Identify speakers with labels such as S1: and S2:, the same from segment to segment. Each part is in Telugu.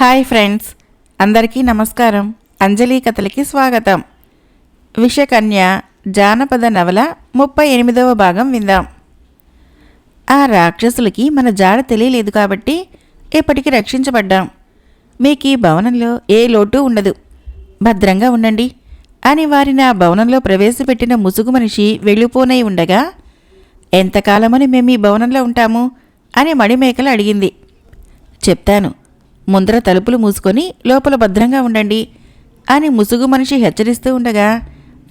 S1: హాయ్ ఫ్రెండ్స్ అందరికీ నమస్కారం. అంజలి కథలకి స్వాగతం. విషకన్య జానపద నవల ముప్పై ఎనిమిదవ భాగం విందాం. ఆ రాక్షసులకి మన జాడ తెలియలేదు కాబట్టి ఇప్పటికి రక్షించబడ్డాం. మీకు ఈ భవనంలో ఏ లోటు ఉండదు. భద్రంగా ఉండండి. అని వారిని ఆ భవనంలో ప్రవేశపెట్టిన ముసుగు మనిషి వెళ్ళిపోనై ఉండగా ఎంతకాలమని మేము ఈ భవనంలో ఉంటాము? అని మణిమేకలు అడిగింది. చెప్తాను. ముందర తలుపులు మూసుకొని లోపల భద్రంగా ఉండండి అని ముసుగు మనిషి హెచ్చరిస్తూ ఉండగా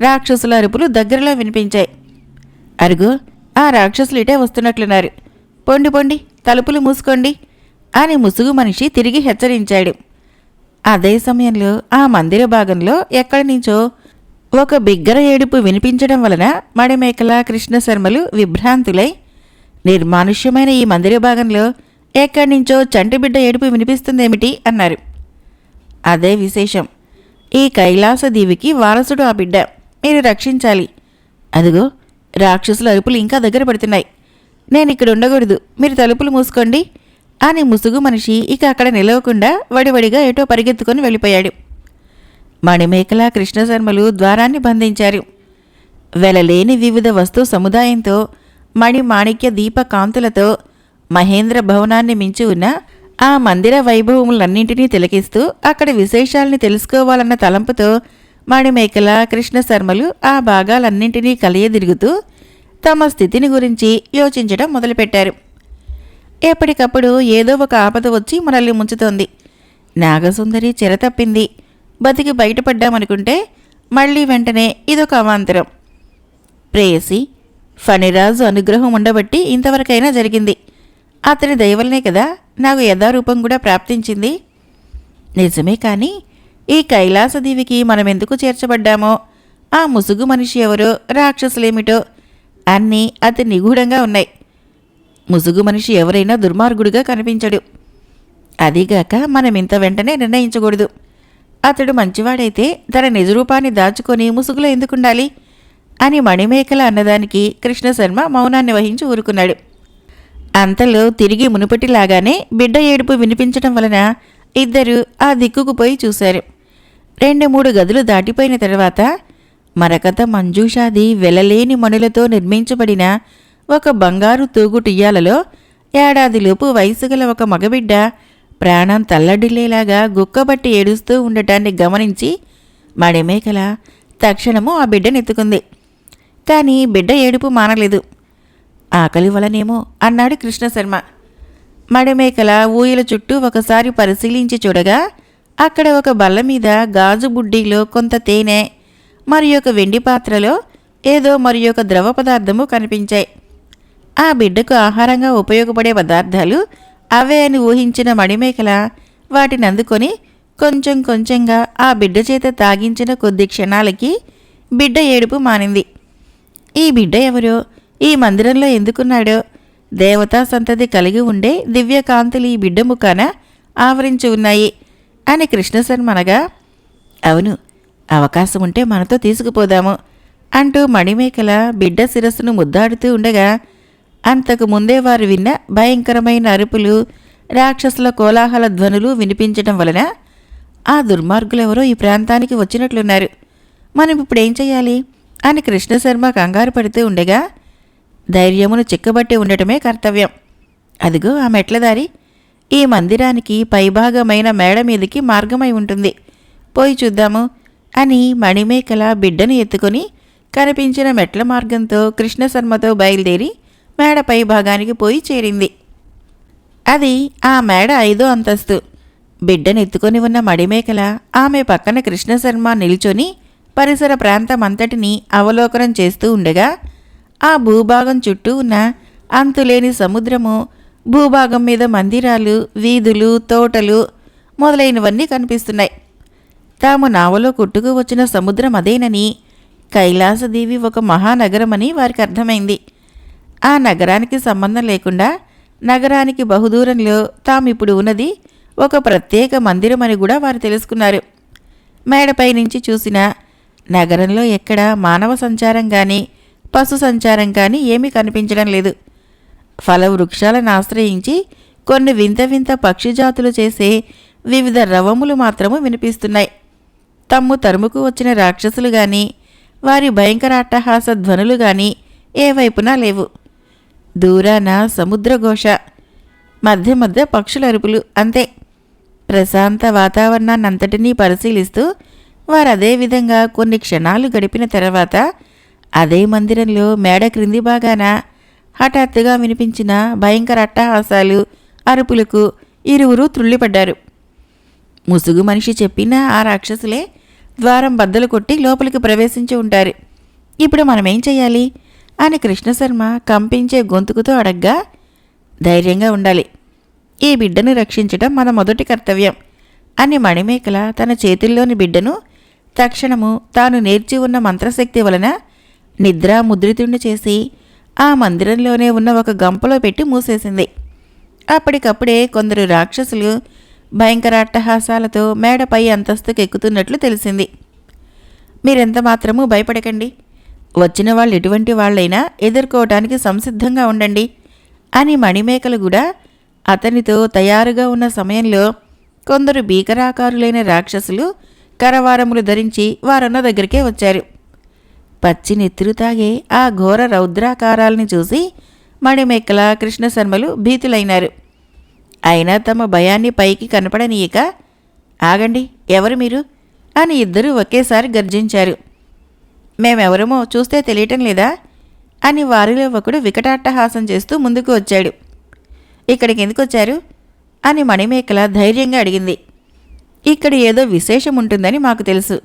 S1: రాక్షసుల అరుపులు దగ్గరలో వినిపించాయి. అరుగు ఆ రాక్షసులు ఇటే వస్తున్నట్లున్నారు. పొండి పొండి తలుపులు మూసుకోండి అని ముసుగు మనిషి తిరిగి హెచ్చరించాడు. అదే సమయంలో ఆ మందిర భాగంలో ఎక్కడి నుంచో ఒక బిగ్గర ఏడుపు వినిపించడం వలన మడిమేకల కృష్ణశర్మలు విభ్రాంతులై నిర్మానుష్యమైన ఈ మందిర భాగంలో ఎక్కడి నుంచో చంటిబిడ్డ ఏడుపు వినిపిస్తుందేమిటి అన్నారు. అదే విశేషం. ఈ కైలాస దీవికి వారసుడు ఆ బిడ్డ. మీరు రక్షించాలి. అదిగో రాక్షసుల అరుపులు ఇంకా దగ్గర పడుతున్నాయి. నేను ఇక్కడ ఉండకూడదు. మీరు తలుపులు మూసుకోండి. అని ముసుగు మనిషి ఇక అక్కడ నిలవకుండా వడివడిగా ఏటో పరిగెత్తుకొని వెళ్ళిపోయాడు. మణిమేకల కృష్ణశర్మలు ద్వారాన్ని బంధించారు. వెలలేని వివిధ వస్తు సముదాయంతో మణి మాణిక్య దీప కాంతులతో మహేంద్ర భవనాన్ని మించి ఉన్న ఆ మందిర వైభవములన్నింటినీ తిలకిస్తూ అక్కడ విశేషాల్ని తెలుసుకోవాలన్న తలంపుతో మణిమేకల కృష్ణశర్మలు ఆ భాగాలన్నింటినీ కలియదిరుగుతూ తమ స్థితిని గురించి యోచించడం మొదలుపెట్టారు. ఎప్పటికప్పుడు ఏదో ఒక ఆపద వచ్చి మనల్ని ముంచుతోంది. నాగసుందరి చెరతప్పింది బతికి బయటపడ్డామనుకుంటే మళ్ళీ వెంటనే ఇదొక అవాంతరం. ప్రేయసి ఫణిరాజు అనుగ్రహం ఉండబట్టి ఇంతవరకైనా జరిగింది. అతని దయవలనే కదా నాకు యథారూపం కూడా ప్రాప్తించింది. నిజమే కానీ ఈ కైలాసదేవికి మనం ఎందుకు చేర్చబడ్డామో? ఆ ముసుగు మనిషి ఎవరో రాక్షసులేమిటో? అన్నీ అతి నిగూఢంగా ఉన్నాయి. ముసుగు మనిషి ఎవరైనా దుర్మార్గుడిగా కనిపించడు. అదీగాక మనం ఇంత వెంటనే నిర్ణయించకూడదు. అతడు మంచివాడైతే తన నిజరూపాన్ని దాచుకొని ముసుగులో ఎందుకుండాలి? అని మణిమేకల అన్నదానికి కృష్ణశర్మ మౌనాన్ని వహించి ఊరుకున్నాడు. అంతలో తిరిగి మునుపటిలాగానే బిడ్డ ఏడుపు వినిపించటం వలన ఇద్దరు ఆ దిక్కుకు పోయి చూశారు. రెండు మూడు గదులు దాటిపోయిన తర్వాత మరకత మంజూషాది వెలలేని మణులతో నిర్మించబడిన ఒక బంగారు తూగుటియ్యాలలో ఏడాదిలోపు వయసు గల ఒక మగబిడ్డ ప్రాణం తల్లడిల్లేలాగా గుక్కబట్టి ఏడుస్తూ ఉండటాన్ని గమనించి మడిమేకల తక్షణము ఆ బిడ్డనెత్తుకుంది. కానీ బిడ్డ ఏడుపు మానలేదు. ఆకలి వలనేమో అన్నాడు కృష్ణశర్మ. మడిమేకల ఊయల చుట్టూ ఒకసారి పరిశీలించి చూడగా అక్కడ ఒక బల్ల మీద గాజు బుడ్డీలో కొంత తేనె మరి ఒక వెండి పాత్రలో ఏదో మరి ఒక ద్రవ పదార్థము కనిపించాయి. ఆ బిడ్డకు ఆహారంగా ఉపయోగపడే పదార్థాలు అవే అని ఊహించిన మడిమేకల వాటిని అందుకొని కొంచెం కొంచెంగా ఆ బిడ్డ చేత తాగించిన కొద్ది క్షణాలకి బిడ్డ ఏడుపు మానింది. ఈ బిడ్డ ఎవరో ఈ మందిరంలో ఎందుకున్నాడో? దేవతా సంతతి కలిగి ఉండే దివ్యకాంతులు ఈ బిడ్డ ముఖాన ఆవరించి ఉన్నాయి అని కృష్ణశర్మ అనగా అవును అవకాశం ఉంటే మనతో తీసుకుపోదాము అంటూ మణిమేకల బిడ్డ శిరస్సును ముద్దాడుతూ ఉండగా అంతకు ముందే వారు విన్న భయంకరమైన అరుపులు రాక్షసుల కోలాహల ధ్వనులు వినిపించడం వలన ఆ దుర్మార్గులెవరో ఈ ప్రాంతానికి వచ్చినట్లున్నారు. మనం ఇప్పుడు ఏం చేయాలి? అని కృష్ణశర్మ కంగారు పడుతూ ఉండగా ధైర్యమును చిక్కబట్టి ఉండటమే కర్తవ్యం. అదిగో ఆ మెట్లదారి. ఈ మందిరానికి పైభాగమైన మేడ మీదకి మార్గమై ఉంటుంది. పోయి చూద్దాము అని మణిమేకల బిడ్డను ఎత్తుకొని కనిపించిన మెట్ల మార్గంతో కృష్ణశర్మతో బయలుదేరి మేడ పై భాగానికి పోయి చేరింది. అది ఆ మేడ ఐదో అంతస్తు. బిడ్డనెత్తుకొని ఉన్న మడిమేకల ఆమె పక్కన కృష్ణశర్మ నిల్చొని పరిసర ప్రాంతమంతటినీ అవలోకనం చేస్తూ ఉండగా ఆ భూభాగం చుట్టూ ఉన్న అంతులేని సముద్రము భూభాగం మీద మందిరాలు వీధులు తోటలు మొదలైనవన్నీ కనిపిస్తున్నాయి. తాము నావలో కొట్టుకు వచ్చిన సముద్రం అదేనని కైలాసదేవి ఒక మహానగరమని వారికి అర్థమైంది. ఆ నగరానికి సంబంధం లేకుండా నగరానికి బహుదూరంలో తామిప్పుడు ఉన్నది ఒక ప్రత్యేక మందిరం అని కూడా వారు తెలుసుకున్నారు. మేడపై నుంచి చూసిన నగరంలో ఎక్కడ మానవ సంచారం కానీ పశు సంచారం కానీ ఏమీ కనిపించడం లేదు. ఫల వృక్షాలను ఆశ్రయించి కొన్ని వింత వింత పక్షి జాతులు చేసే వివిధ రవములు మాత్రము వినిపిస్తున్నాయి. తమ్ము తరుముకు వచ్చిన రాక్షసులు గాని వారి భయంకర అట్టహాస ధ్వనులు గాని ఏ వైపునా లేవు. దూరాన సముద్రఘోష మధ్య మధ్య పక్షుల అరుపులు అంతే. ప్రశాంత వాతావరణాన్నంతటినీ పరిశీలిస్తూ వారు అదే విధంగా కొన్ని క్షణాలు గడిపిన తర్వాత అదే మందిరంలో మేడ క్రింది భాగాన హఠాత్తుగా వినిపించిన భయంకర అట్టహాసాలు అరుపులకు ఇరువురు త్రుళ్ళిపడ్డారు. ముసుగు మనిషి చెప్పిన ఆ రాక్షసులే ద్వారం బద్దలు కొట్టి లోపలికి ప్రవేశించి ఉంటారు. ఇప్పుడు మనమేం చేయాలి అని కృష్ణశర్మ కంపించే గొంతుకుతో అడగ్గా ధైర్యంగా ఉండాలి. ఈ బిడ్డను రక్షించడం మన మొదటి కర్తవ్యం అని మణిమేకల తన చేతుల్లోని బిడ్డను తక్షణము తాను నేర్చి ఉన్న మంత్రశక్తి వలన నిద్ర ముద్రితుండు చేసి ఆ మందిరంలోనే ఉన్న ఒక గంపలో పెట్టి మూసేసింది. అప్పటికప్పుడే కొందరు రాక్షసులు భయంకర అట్టహాసాలతో మేడపై అంతస్తుకు ఎక్కుతున్నట్లు తెలిసింది. మీరెంత మాత్రమూ భయపడకండి. వచ్చిన వాళ్ళు ఎటువంటి వాళ్ళైనా ఎదుర్కోవటానికి సంసిద్ధంగా ఉండండి అని మణిమేకలు కూడా అతనితో తయారుగా ఉన్న సమయంలో కొందరు భీకరాకారులైన రాక్షసులు కరవారములు ధరించి వారన్న దగ్గరికే వచ్చారు. పచ్చి నెత్తురు తాగే ఆ ఘోర రౌద్రాకారాల్ని చూసి మణిమేకల కృష్ణశర్మలు భీతులైనారు. అయినా తమ భయాన్ని పైకి కనపడనీయక ఆగండి ఎవరు మీరు? అని ఇద్దరూ ఒకేసారి గర్జించారు. మేమెవరమో చూస్తే తెలియటం లేదా? అని వారిలో ఒకడు వికటాట్టహాసం చేస్తూ ముందుకు వచ్చాడు. ఇక్కడికి ఎందుకు వచ్చారు? అని మణిమేకల ధైర్యంగా అడిగింది. ఇక్కడ ఏదో విశేషం ఉంటుందని మాకు తెలుసు.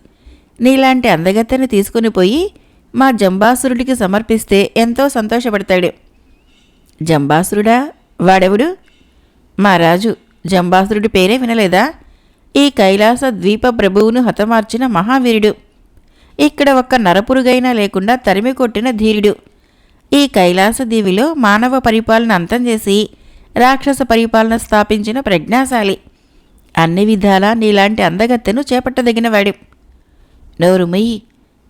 S1: నీలాంటి అందగత్తెను తీసుకుని పోయి మా జంబాసురుడికి సమర్పిస్తే ఎంతో సంతోషపడతాడు. జంబాసురుడా వాడెవడు? మా రాజు. జంబాసురుడి పేరే వినలేదా? ఈ కైలాస ద్వీప ప్రభువును హతమార్చిన మహావీరుడు. ఇక్కడ ఒక్క నరపురుగైనా లేకుండా తరిమి కొట్టిన ధీరుడు. ఈ కైలాస దీవిలో మానవ పరిపాలన అంతం చేసి రాక్షస పరిపాలన స్థాపించిన ప్రజ్ఞాశాలి. అన్ని విధాలా నీలాంటి అందగత్తెను చేపట్టదగినవాడు. నోరు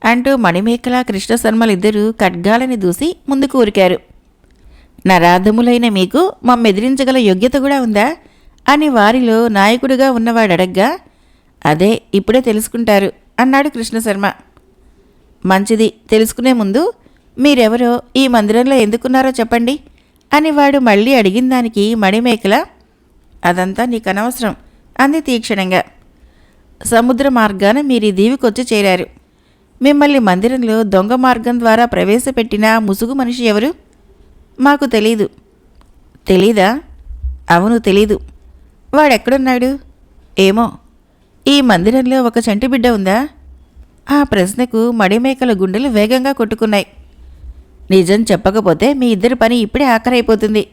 S1: అంటూ మణిమేకల కృష్ణశర్మలిద్దరూ ఖడ్గాలని దూసి ముందుకు ఊరికారు నరాధములైన మీకు మమ్మెదిరించగల యోగ్యత కూడా ఉందా? అని వారిలో నాయకుడిగా ఉన్నవాడు అడగ్గా అదే ఇప్పుడే తెలుసుకుంటారు అన్నాడు కృష్ణశర్మ. మంచిది తెలుసుకునే ముందు మీరెవరో ఈ మందిరంలో ఎందుకున్నారో చెప్పండి అని వాడు మళ్ళీ అడిగిన దానికి మణిమేకల అదంతా నీకు అనవసరం అంది తీక్షణంగా. సముద్ర మార్గాన మీరు ఈ దీవికొచ్చి చేరారు. మిమ్మల్ని మందిరంలో దొంగ మార్గం ద్వారా ప్రవేశపెట్టిన ముసుగు మనిషి ఎవరు? మాకు తెలీదు. తెలీదా? అవును తెలీదు. వాడెక్కడున్నాడు? ఏమో. ఈ మందిరంలో ఒక చంటి బిడ్డ ఉందా? ఆ ప్రశ్నకు మడిమేకల గుండెలు వేగంగా కొట్టుకున్నాయి. నిజం చెప్పకపోతే మీ ఇద్దరి పని ఇప్పుడే ఆఖరైపోతుంది.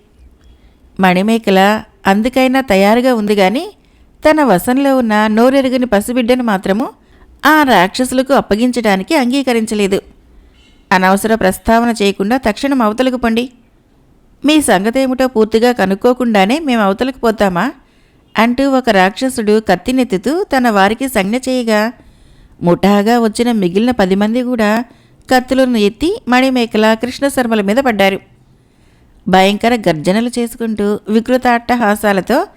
S1: మణిమేకల అందుకైనా తయారుగా ఉంది కానీ తన వశంలో ఉన్న నోరెరుగని పసిబిడ్డను మాత్రము ఆ రాక్షసులకు అప్పగించడానికి అంగీకరించలేదు. అనవసర ప్రస్తావన చేయకుండా తక్షణం అవతలకు పండి. మీ సంగతేమిటో పూర్తిగా కనుక్కోకుండానే మేము అవతలకు పోతామా? అంటూ ఒక రాక్షసుడు కత్తినెత్తుతూ తన వారికి సంజ్ఞ చేయగా ముఠాగా వచ్చిన మిగిలిన పది మంది కూడా కత్తులను ఎత్తి మణిమేకల కృష్ణశర్మల మీద పడ్డారు. భయంకర గర్జనలు చేసుకుంటూ వికృత అట్టహాసాలతో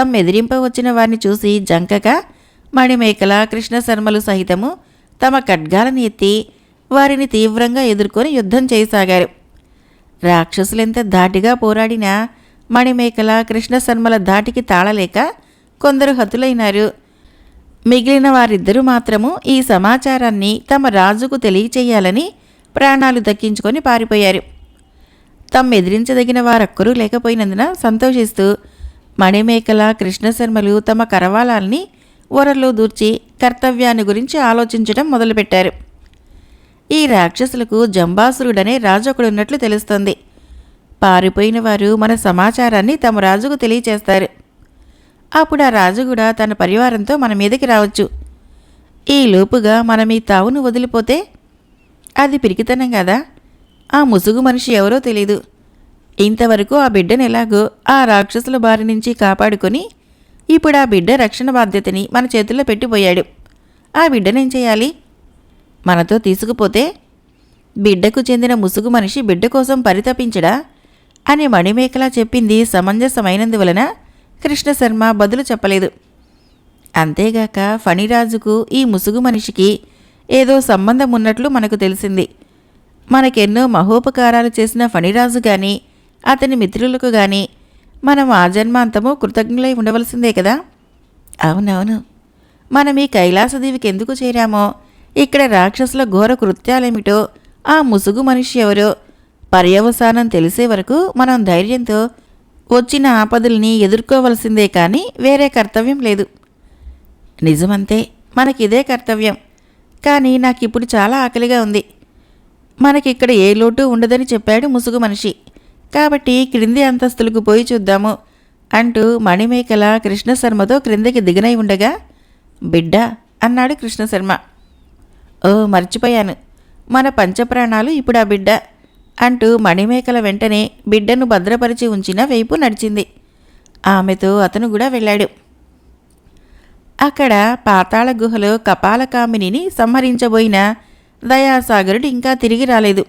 S1: తమ ఎదిరింప వచ్చిన వారిని చూసి జంకగా మణిమేకల కృష్ణశర్మలు సహితము తమ ఖడ్గాలను ఎత్తి వారిని తీవ్రంగా ఎదుర్కొని యుద్ధం చేయసాగారు. రాక్షసులెంత ధాటిగా పోరాడినా మణిమేకల కృష్ణ శర్మల ధాటికి తాళలేక కొందరు హతులైనారు. మిగిలిన వారిద్దరూ మాత్రము ఈ సమాచారాన్ని తమ రాజుకు తెలియచేయాలని ప్రాణాలు దక్కించుకొని పారిపోయారు. తమ్ ఎదిరించదగిన వారొక్కరూ లేకపోయినందున సంతోషిస్తూ మణిమేకల కృష్ణశర్మలు తమ కరవాలాల్ని ఓరల్లో దూర్చి కర్తవ్యాన్ని గురించి ఆలోచించడం మొదలుపెట్టారు. ఈ రాక్షసులకు జంబాసురుడనే రాజు ఒకడున్నట్లు తెలుస్తుంది. పారిపోయిన వారు మన సమాచారాన్ని తమ రాజుకు తెలియచేస్తారు. అప్పుడు ఆ రాజు కూడా తన పరివారంతో మన మీదకి రావచ్చు. ఈ లోపుగా మనం ఈ తావును వదిలిపోతే? అది పిరికితనం కదా? ఆ ముసుగు మనిషి ఎవరో తెలీదు. ఇంతవరకు ఆ బిడ్డను ఎలాగో ఆ రాక్షసుల బారి నుంచి కాపాడుకొని ఇప్పుడు ఆ బిడ్డ రక్షణ బాధ్యతని మన చేతుల్లో పెట్టిపోయాడు. ఆ బిడ్డనేం చేయాలి? మనతో తీసుకుపోతే బిడ్డకు చెందిన ముసుగు మనిషి బిడ్డ కోసం పరితపించడా? అని మణిమేకలా చెప్పింది సమంజసమైనందువలన కృష్ణశర్మ బదులు చెప్పలేదు. అంతేగాక ఫణిరాజుకు ఈ ముసుగు మనిషికి ఏదో సంబంధం ఉన్నట్లు మనకు తెలిసింది. మనకెన్నో మహోపకారాలు చేసిన ఫణిరాజు గాని అతని మిత్రులకు కానీ మనం ఆ జన్మాంతము కృతజ్ఞులై ఉండవలసిందే కదా? అవునవును. మనం ఈ కైలాసదేవికి ఎందుకు చేరామో ఇక్కడ రాక్షసుల ఘోర కృత్యాలేమిటో ఆ ముసుగు మనిషి ఎవరో పర్యవసానం తెలిసే వరకు మనం ధైర్యంతో వచ్చిన ఆపదల్ని ఎదుర్కోవలసిందే కానీ వేరే కర్తవ్యం లేదు. నిజమంతే మనకిదే కర్తవ్యం. కానీ నాకిప్పుడు చాలా ఆకలిగా ఉంది. మనకిక్కడ ఏ లోటు ఉండదని చెప్పాడు ముసుగు మనిషి. కాబట్టి క్రింది అంతస్తులకు పోయి చూద్దాము అంటూ మణిమేకల కృష్ణశర్మతో క్రిందకి దిగనై ఉండగా బిడ్డ అన్నాడు కృష్ణశర్మ. ఓ మర్చిపోయాను. మన పంచప్రాణాలు ఇప్పుడు ఆ బిడ్డ అంటూ మణిమేకల వెంటనే బిడ్డను భద్రపరిచి ఉంచిన వైపు నడిచింది. ఆమెతో అతను కూడా వెళ్ళాడు. అక్కడ పాతాళ గుహలో కపాలకామినిని సంహరించబోయిన దయాసాగరుడు ఇంకా తిరిగి రాలేదు.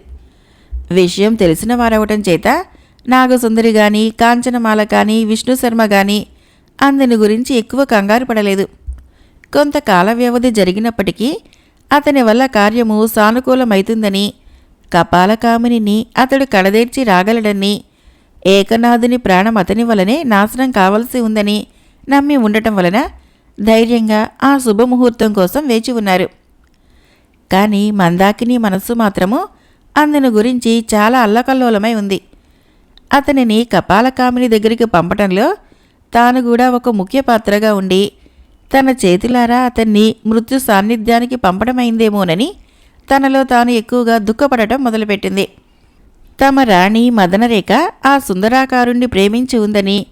S1: విషయం తెలిసిన వారవటం చేత నాగసుందరి గాని కాంచనమాల కానీ విష్ణు శర్మ గాని అందని గురించి ఎక్కువ కంగారు పడలేదు. కొంతకాల వ్యవధి జరిగినప్పటికీ అతని వల్ల కార్యము సానుకూలమైతుందని కపాలకామిని అతడు కడదేర్చి రాగలడని ఏకనాథుని ప్రాణం అతని వలనే నాశనం కావలసి ఉందని నమ్మి ఉండటం వలన ధైర్యంగా ఆ శుభముహూర్తం కోసం వేచి ఉన్నారు. కానీ మందాకిని మనస్సు మాత్రము అందును గురించి చాలా అల్లకల్లోలమై ఉంది. అతనిని కపాలకామిని దగ్గరికి పంపటంలో తాను కూడా ఒక ముఖ్య పాత్రగా ఉండి తన చేతులారా అతన్ని మృత్యు సాన్నిధ్యానికి పంపడమైందేమోనని తనలో తాను ఎక్కువగా దుఃఖపడటం మొదలుపెట్టింది. తమ రాణి మదనరేఖ ఆ సుందరాకారుణ్ణి ప్రేమించి ఉందని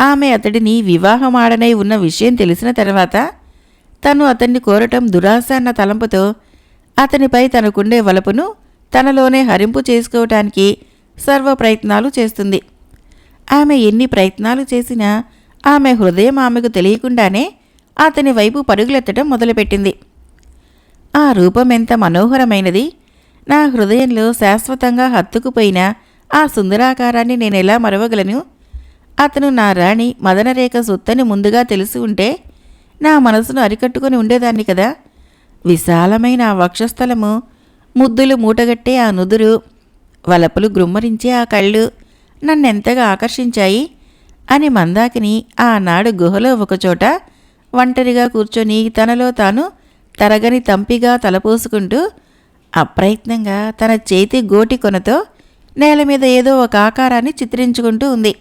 S1: ఆమె అతడిని వివాహమాడనై ఉన్న విషయం తెలిసిన తర్వాత తను అతన్ని కోరటం దురాశ అన్న తలంపుతో అతనిపై తనకుండే వలపును తనలోనే హరింపు చేసుకోవటానికి సర్వ ప్రయత్నాలు చేస్తుంది. ఆమె ఎన్ని ప్రయత్నాలు చేసినా ఆమె హృదయం ఆమెకు తెలియకుండానే అతని వైపు పరుగులెత్తడం మొదలుపెట్టింది. ఆ రూపం ఎంత మనోహరమైనది. నా హృదయంలో శాశ్వతంగా హత్తుకుపోయిన ఆ సుందరాకారాన్ని నేనెలా మరవగలను? అతను నా రాణి మదనరేఖ సొత్తని ముందుగా తెలిసి ఉంటే నా మనసును అరికట్టుకుని ఉండేదాన్ని కదా. విశాలమైన ఆ వక్షస్థలము ముద్దులు మూటగట్టే ఆ నుదురు. వలపులు గ్రుమ్మరించే ఆ కళ్ళు నన్నెంతగా ఆకర్షించాయి అని మందాకిని ఆనాడు గుహలో ఒకచోట ఒంటరిగా కూర్చొని తనలో తాను తరగని తంపిగా తలపోసుకుంటూ అప్రయత్నంగా తన చేతి గోటి కొనతో నేల మీద ఏదో ఒక ఆకారాన్ని చిత్రించుకుంటూ ఉంది.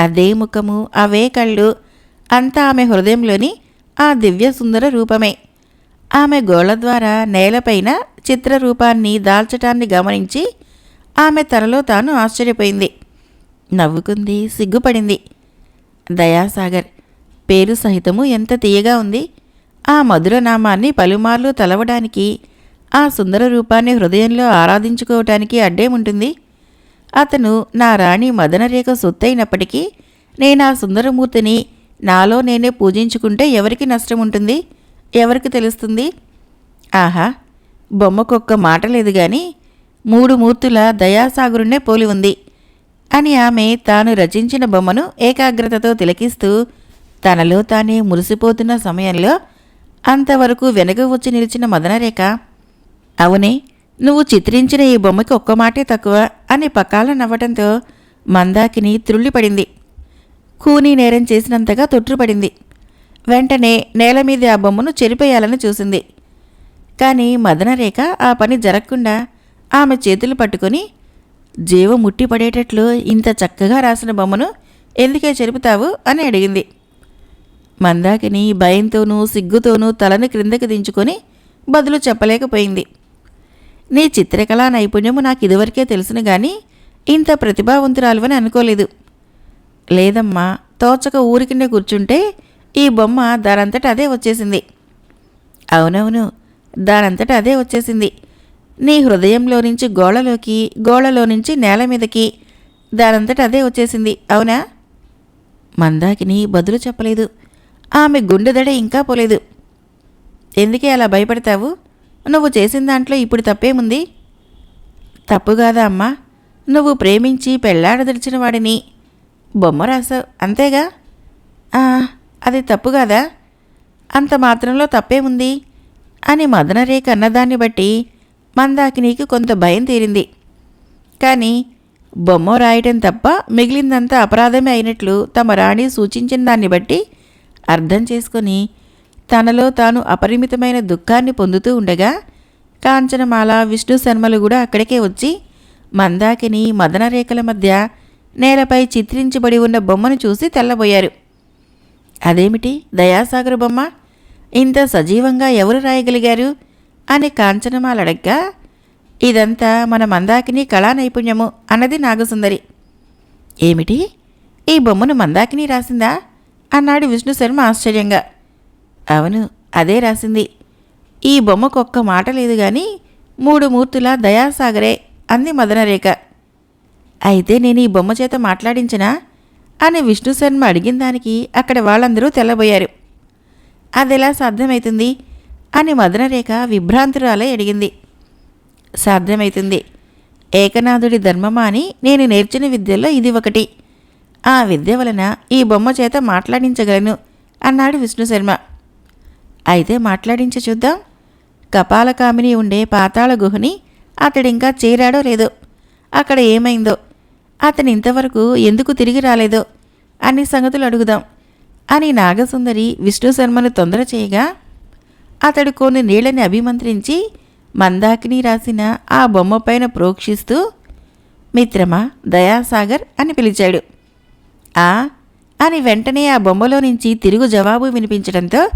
S1: అదే ముఖము అవే కళ్ళు అంతా ఆమె హృదయంలోని ఆ దివ్య సుందర రూపమే. ఆమె గోళ్ళ ద్వారా నేలపైన చిత్రరూపాన్ని దాల్చటాన్ని గమనించి ఆమె తనలో తాను ఆశ్చర్యపోయింది. నవ్వుకుంది సిగ్గుపడింది. దయాసాగర్ పేరు సహితము ఎంత తీయగా ఉంది. ఆ మధుర నామాన్ని పలుమార్లు తలవడానికి ఆ సుందర రూపాన్ని హృదయంలో ఆరాధించుకోవటానికి అడ్డేముంటుంది? అతను నా రాణి మదనరేఖ సొత్తైనప్పటికీ నేను ఆ సుందరమూర్తిని నాలో నేనే పూజించుకుంటే ఎవరికి నష్టం ఉంటుంది ఎవరికి తెలుస్తుంది? ఆహా బొమ్మకొక్క మాట లేదు గాని మూడు మూర్తుల దయాసాగురునే పోలి ఉంది అని ఆమె తాను రచించిన బొమ్మను ఏకాగ్రతతో తిలకిస్తూ తనలో తానే మురిసిపోతున్న సమయంలో అంతవరకు వెనక వచ్చి నిలిచిన మదనరేఖ అవునే నువ్వు చిత్రించిన ఈ బొమ్మకి ఒక్క మాటే తక్కువ అని పకాల నవ్వటంతో మందాకిని త్రుళ్ళిపడింది. కూని నేరం చేసినంతగా తొట్టుపడింది వెంటనే నేల మీద ఆ బొమ్మను చెరిపేయాలని చూసింది. కానీ మదనరేఖ ఆ పని జరగకుండా ఆమె చేతులు పట్టుకొని జీవం ముట్టిపడేటట్లు ఇంత చక్కగా రాసిన బొమ్మను ఎందుకే చెరుపుతావు? అని అడిగింది. మందాకిని భయంతోనూ సిగ్గుతోనూ తలని క్రిందకి దించుకొని బదులు చెప్పలేకపోయింది. నీ చిత్రకళా నైపుణ్యము నాకు ఇదివరకే తెలుసును కానీ ఇంత ప్రతిభావంతురాలువని అనుకోలేదు. లేదమ్మా తోచక ఊరికినే కూర్చుంటే ఈ బొమ్మ దానంతట అదే వచ్చేసింది. అవునవును దానంతట అదే వచ్చేసింది. నీ హృదయంలో నుంచి గోళలోకి గోళలో నుంచి నేల మీదకి దానంతట అదే వచ్చేసింది. అవునా? మందాకిని బదులు చెప్పలేదు. ఆమె గుండెదడ ఇంకా పోలేదు. ఎందుకే అలా భయపడతావు? నువ్వు చేసిన దాంట్లో ఇప్పుడు తప్పేముంది? తప్పు కాదా అమ్మా? నువ్వు ప్రేమించి పెళ్ళాడదలిచిన వాడిని. బొమ్మ రాసావు అంతేగా? "ఆ, అది తప్పు కాదా? అంత మాత్రంలో తప్పే ఉంది అని మదనరేఖ అన్నదాన్ని బట్టి మందాకినికి కొంత భయం తీరింది. కానీ బొమ్మ రాయటం తప్ప మిగిలిందంతా అపరాధమే అయినట్లు తమ రాణి సూచించిన దాన్ని బట్టి అర్థం చేసుకొని తనలో తాను అపరిమితమైన దుఃఖాన్ని పొందుతూ ఉండగా కాంచనమాల విష్ణు శర్మలు కూడా అక్కడికే వచ్చి మందాకిని మదనరేఖల మధ్య నేలపై చిత్రించబడి ఉన్న బొమ్మను చూసి తెల్లబోయారు. అదేమిటి? దయాసాగర్ బొమ్మ ఇంత సజీవంగా ఎవరు రాయగలిగారు? అని కాంచనమాలడగ్గా ఇదంతా మన మందాకిని కళా నైపుణ్యము అన్నది నాగసుందరి. ఏమిటి? ఈ బొమ్మను మందాకిని రాసిందా? అన్నాడు విష్ణు శర్మ ఆశ్చర్యంగా. అవును అదే రాసింది. ఈ బొమ్మకు ఒక్క మాట లేదు గాని మూడు మూర్తుల దయాసాగరే అంది మదనరేఖ. అయితే నేను ఈ బొమ్మ చేత మాట్లాడించినా అని విష్ణు శర్మ అడిగిన దానికి అక్కడ వాళ్ళందరూ తెల్లబోయారు. అదెలా సాధ్యమవుతుంది అని మదనరేఖ విభ్రాంతురాలై అడిగింది. సాధ్యమవుతుంది ఏకనాథుడి ధర్మమా అని నేను నేర్చిన విద్యల్లో ఇది ఒకటి. ఆ విద్య వలన ఈ బొమ్మ చేత మాట్లాడించగలను అన్నాడు విష్ణు శర్మ. అయితే మాట్లాడించి చూద్దాం. కపాలకామిని ఉండే పాతాళ గుహని అతడింకా చేరాడో లేదో. అక్కడ ఏమైందో? అతను ఇంతవరకు ఎందుకు తిరిగి రాలేదో అన్ని సంగతులు అడుగుదాం అని నాగసుందరి విష్ణు శర్మను తొందర చేయగా అతడు కొన్ని నీళ్ళని అభిమంత్రించి మందాకిని రాసిన ఆ బొమ్మపైన ప్రోక్షిస్తూ మిత్రమా దయాసాగర్ అని పిలిచాడు. ఆ? అని వెంటనే ఆ బొమ్మలో నుంచి తిరుగు జవాబు వినిపించడంతో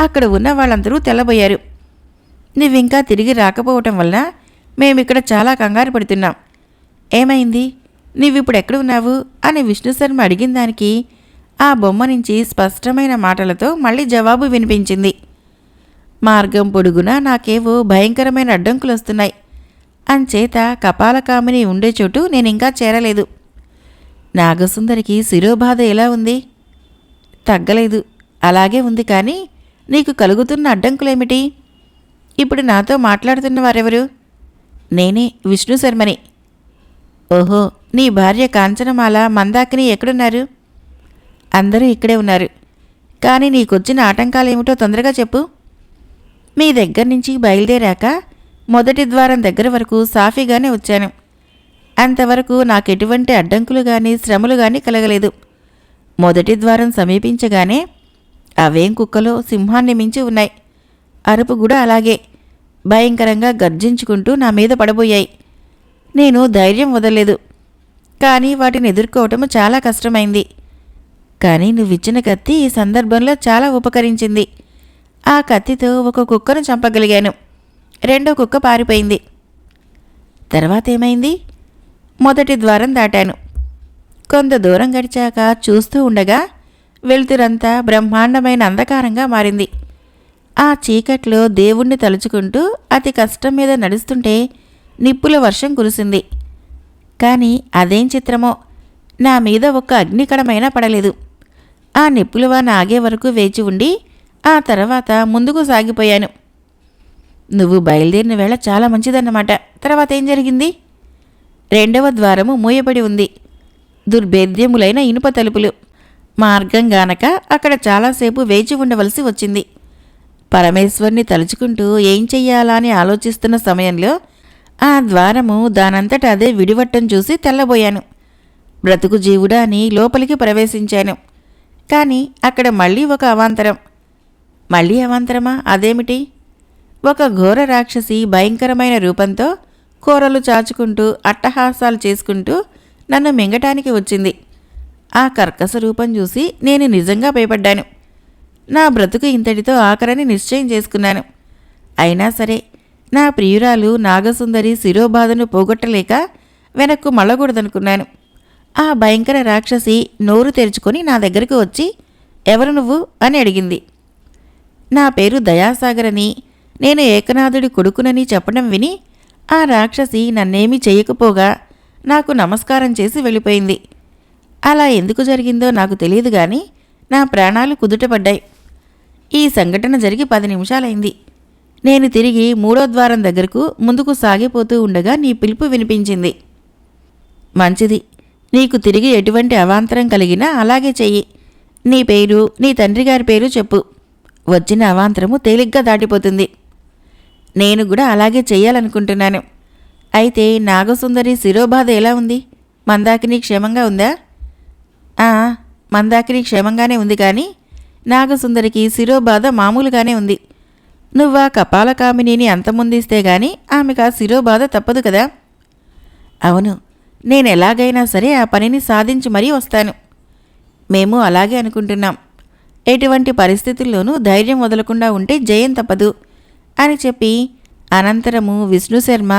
S1: అక్కడ ఉన్న వాళ్ళందరూ తెల్లబోయారు. నువ్వింకా తిరిగి రాకపోవటం వల్ల మేమిక్కడ చాలా కంగారు పడుతున్నాం. ఏమైంది? నీవిప్పుడు ఎక్కడ ఉన్నావు? అని విష్ణు శర్మ అడిగిన దానికి ఆ బొమ్మ నుంచి స్పష్టమైన మాటలతో మళ్ళీ జవాబు వినిపించింది. మార్గం పొడుగునా నాకేవో భయంకరమైన అడ్డంకులు వస్తున్నాయి. అంచేత కపాలకామిని ఉండే చోటు నేనింకా చేరలేదు. నాగసుందరికి శిరోబాధ ఎలా ఉంది? తగ్గలేదు. అలాగే ఉంది కానీ నీకు కలుగుతున్న అడ్డంకులేమిటి? ఇప్పుడు నాతో మాట్లాడుతున్న వారెవరు? నేనే విష్ణు శర్మని. ఓహో నీ భార్య కాంచనమాల మందాకిని ఎక్కడున్నారు? అందరూ ఇక్కడే ఉన్నారు. కానీ నీకొచ్చిన ఆటంకాలేమిటో తొందరగా చెప్పు. మీ దగ్గర నుంచి బయలుదేరాక మొదటి ద్వారం దగ్గర వరకు సాఫీగానే వచ్చాను. అంతవరకు నాకు ఎటువంటి అడ్డంకులు కానీ శ్రమలు కానీ కలగలేదు. మొదటి ద్వారం సమీపించగానే అవేం కుక్కలో సింహాన్ని మించి ఉన్నాయి. అరుపు కూడా అలాగే. భయంకరంగా గర్జించుకుంటూ నా మీద పడబోయాయి. నేను ధైర్యం వదలలేదు. కానీ వాటిని ఎదుర్కోవటం చాలా కష్టమైంది. కానీ నువ్విచ్చిన కత్తి ఈ సందర్భంలో చాలా ఉపకరించింది. ఆ కత్తితో ఒక కుక్కను చంపగలిగాను. రెండో కుక్క పారిపోయింది. తర్వాత ఏమైంది? మొదటి ద్వారం దాటాను. కొంత దూరం గడిచాక చూస్తూ ఉండగా వెలుతురంతా బ్రహ్మాండమైన అంధకారంగా మారింది. ఆ చీకట్లో దేవుణ్ణి తలుచుకుంటూ అతి కష్టం మీద నడుస్తుంటే నిప్పుల వర్షం కురిసింది. కానీ అదేం చిత్రమో? నా మీద ఒక్క అగ్నికణమైనా పడలేదు. ఆ నిప్పులవాన ఆగే వరకు వేచి ఉండి ఆ తర్వాత ముందుకు సాగిపోయాను. నువ్వు బయలుదేరిన వేళ చాలా మంచిదన్నమాట. తర్వాత ఏం జరిగింది? రెండవ ద్వారము మూయబడి ఉంది. దుర్భేద్యములైన ఇనుప తలుపులు. మార్గం గానక అక్కడ చాలాసేపు వేచి ఉండవలసి వచ్చింది. పరమేశ్వర్ని తలుచుకుంటూ ఏం చెయ్యాలా అని ఆలోచిస్తున్న సమయంలో ఆ ద్వారము దానంతట అదే విడివట్టం చూసి తెల్లబోయాను. బ్రతుకు జీవుడా అని లోపలికి ప్రవేశించాను. కానీ అక్కడ మళ్ళీ ఒక అవాంతరం. మళ్ళీ అవాంతరమా? అదేమిటి? ఒక ఘోర రాక్షసి భయంకరమైన రూపంతో కూరలు చాచుకుంటూ అట్టహాసాలు చేసుకుంటూ నన్ను మింగటానికి వచ్చింది. ఆ కర్కశ రూపం చూసి నేను నిజంగా భయపడ్డాను. నా బ్రతుకు ఇంతటితో ఆఖరని నిశ్చయం చేసుకున్నాను. అయినా సరే నా ప్రియురాలు నాగసుందరి శిరోబాధను పోగొట్టలేక వెనక్కు మళ్ళకూడదనుకున్నాను ఆ భయంకర రాక్షసి నోరు తెరుచుకొని నా దగ్గరకు వచ్చి ఎవరు నువ్వు? అని అడిగింది. నా పేరు దయాసాగర్ అని నేను ఏకనాథుడి కొడుకునని చెప్పడం విని ఆ రాక్షసి నన్నేమీ చేయకపోగా నాకు నమస్కారం చేసి వెళ్ళిపోయింది. అలా ఎందుకు జరిగిందో నాకు తెలియదు కానీ నా ప్రాణాలు కుదుటపడ్డాయి. ఈ సంఘటన జరిగి పది నిమిషాలైంది. నేను తిరిగి మూడో ద్వారం దగ్గరకు ముందుకు సాగిపోతూ ఉండగా నీ పిలుపు వినిపించింది. మంచిది. నీకు తిరిగి ఎటువంటి అవాంతరం కలిగినా అలాగే చెయ్యి. నీ పేరు నీ తండ్రి గారి పేరు చెప్పు. వచ్చిన అవాంతరము తేలిగ్గా దాటిపోతుంది. నేను కూడా అలాగే చెయ్యాలనుకుంటున్నాను. అయితే నాగసుందరి శిరోబాధ ఎలా ఉంది? మందాకిని క్షేమంగా ఉందా? ఆ, మందాకిని క్షేమంగానే ఉంది కానీ నాగసుందరికి శిరోబాధ మామూలుగానే ఉంది. నువ్వా కపాలకామినిని అంతమొందిస్తే గాని ఆమెకు ఆ శిరోబాధ తప్పదు కదా. అవును నేను ఎలాగైనా సరే ఆ పనిని సాధించి మరీ వస్తాను. మేము అలాగే అనుకుంటున్నాం. ఎటువంటి పరిస్థితుల్లోనూ ధైర్యం వదలకుండా ఉంటే జయం తప్పదు అని చెప్పి అనంతరము విష్ణు శర్మ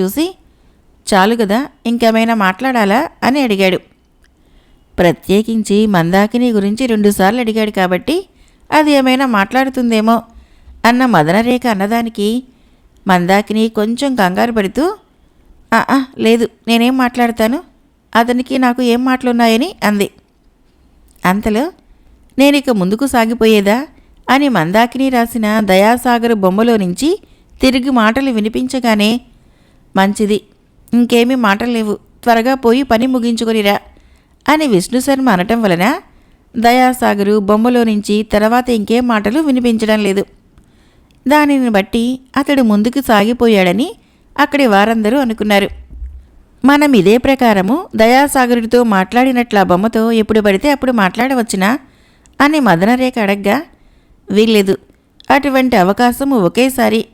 S1: చూసి చాలు కదా ఇంకేమైనా మాట్లాడాలా అని అడిగాడు. ప్రత్యేకించి మందాకిని గురించి రెండుసార్లు అడిగాడు కాబట్టి అది ఏమైనా మాట్లాడుతుందేమో అన్న మదనరేఖ అన్నదానికి మందాకిని కొంచెం కంగారు పడుతూ "ఆ, లేదు నేనేం మాట్లాడతాను? అతనికి నాకు ఏం మాటలున్నాయని అంది. అంతలో నేనిక ముందుకు సాగిపోయేదా? అని మందాకిని రాసిన దయాసాగర్ బొమ్మలో నుంచి తిరిగి మాటలు వినిపించగానే మంచిది ఇంకేమీ మాటలు లేవు త్వరగా పోయి పని ముగించుకొనిరా అని విష్ణు శర్మ అనటం వలన దయాసాగరు బొమ్మలో నుంచి తర్వాత ఇంకేం మాటలు వినిపించడం లేదు. దానిని బట్టి అతడు ముందుకు సాగిపోయాడని అక్కడి వారందరూ అనుకున్నారు. మనం ఇదే ప్రకారము దయాసాగరుడితో మాట్లాడినట్ల ఆ బొమ్మతో ఎప్పుడు పడితే అప్పుడు మాట్లాడవచ్చునా? అని మదనరేఖ అడగ్గా వీల్లేదు. అటువంటి అవకాశము ఒకేసారి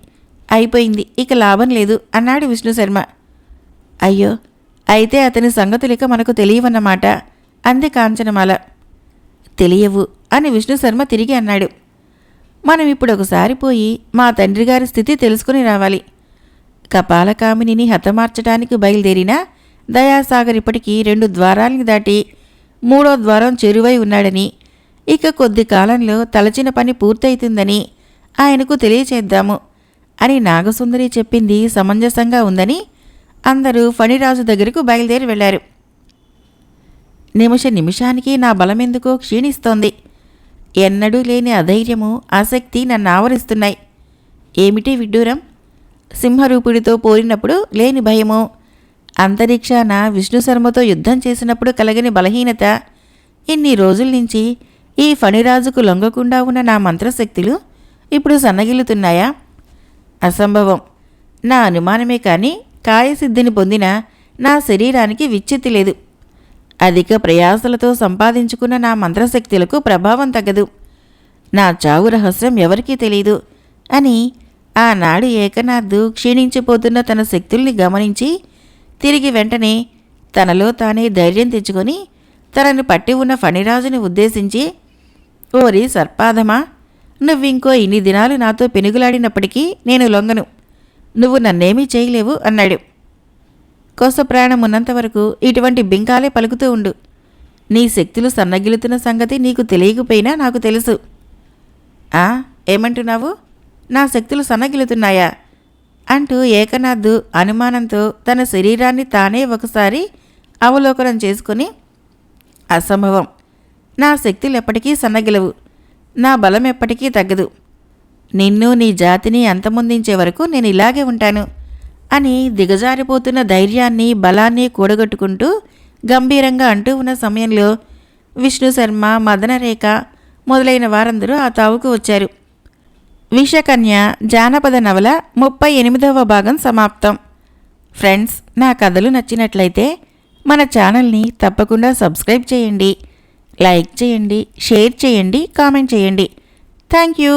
S1: అయిపోయింది. ఇక లాభం లేదు అన్నాడు విష్ణు శర్మ. అయ్యో అయితే అతని సంగతులిక మనకు తెలియవన్నమాట. అంది కాంచనమాల. తెలియవు అని విష్ణు శర్మ తిరిగి అన్నాడు. మనం ఇప్పుడు ఒకసారి పోయి మా తండ్రి గారి స్థితి తెలుసుకుని రావాలి. కపాలకామినిని హతమార్చడానికి బయలుదేరిన దయాసాగర్ ఇప్పటికీ రెండు ద్వారాలని దాటి మూడో ద్వారం చెరువై ఉన్నాడని ఇక కొద్ది కాలంలో తలచిన పని పూర్తయితుందని ఆయనకు తెలియచేద్దాము అని నాగసుందరి చెప్పింది సమంజసంగా ఉందని అందరూ ఫణిరాజు దగ్గరకు బయలుదేరి వెళ్ళారు. నిమిష నిమిషానికి నా బలమెందుకో క్షీణిస్తోంది. ఎన్నడూ లేని అధైర్యము ఆసక్తి నన్ను ఆవరిస్తున్నాయి. ఏమిటి విడ్డూరం? సింహరూపుడితో పోరినప్పుడు లేని భయము. అంతరిక్షాన విష్ణు శర్మతో యుద్ధం చేసినప్పుడు కలగని బలహీనత. ఇన్ని రోజుల నుంచి ఈ ఫణిరాజుకు లొంగకుండా ఉన్న నా మంత్రశక్తులు ఇప్పుడు సన్నగిల్లుతున్నాయా? అసంభవం. నా అనుమానమే కానీ కాయసిద్ధిని పొందిన నా శరీరానికి విచ్ఛిత్తి లేదు. అధిక ప్రయాసలతో సంపాదించుకున్న నా మంత్రశక్తులకు ప్రభావం తగ్గదు నా చావు రహస్యం ఎవరికీ తెలియదు అని ఆనాడు ఏకనాథ్ క్షీణించిపోతున్న తన శక్తుల్ని గమనించి తిరిగి వెంటనే తనలో తానే ధైర్యం తెచ్చుకొని తనను పట్టి ఉన్న ఫణిరాజుని ఉద్దేశించి ఓరి సర్పాదమా నువ్వింకో ఇన్ని దినాలు నాతో పెనుగులాడినప్పటికీ నేను లొంగను. నువ్వు నన్నేమీ చేయలేవు అన్నాడు. కోస ప్రయాణం ఉన్నంత వరకు ఇటువంటి బింకాలే పలుకుతూ ఉండు. నీ శక్తులు సన్నగిలుతున్న సంగతి నీకు తెలియకపోయినా నాకు తెలుసు. ఆ ఏమంటున్నావు? నా శక్తులు సన్నగిలుతున్నాయా అంటూ ఏకనాథ్ అనుమానంతో తన శరీరాన్ని తానే ఒకసారి అవలోకనం చేసుకుని అసంభవం. నా శక్తులు ఎప్పటికీ సన్నగిలవు. నా బలం ఎప్పటికీ తగ్గదు. నిన్ను నీ జాతిని అంతమొందించే వరకు నేను ఇలాగే ఉంటాను. అని దిగజారిపోతున్న ధైర్యాన్ని బలాన్ని కూడగట్టుకుంటూ గంభీరంగా అంటూ ఉన్న సమయంలో విష్ణు శర్మ మదనరేఖ మొదలైన వారందరూ ఆ తావుకు వచ్చారు. విషకన్య జానపద నవల ముప్పై ఎనిమిదవ భాగం సమాప్తం. ఫ్రెండ్స్ నా కథలు నచ్చినట్లయితే మన ఛానల్ని తప్పకుండా సబ్స్క్రైబ్ చేయండి. లైక్ చేయండి షేర్ చేయండి కామెంట్ చేయండి. Thank you.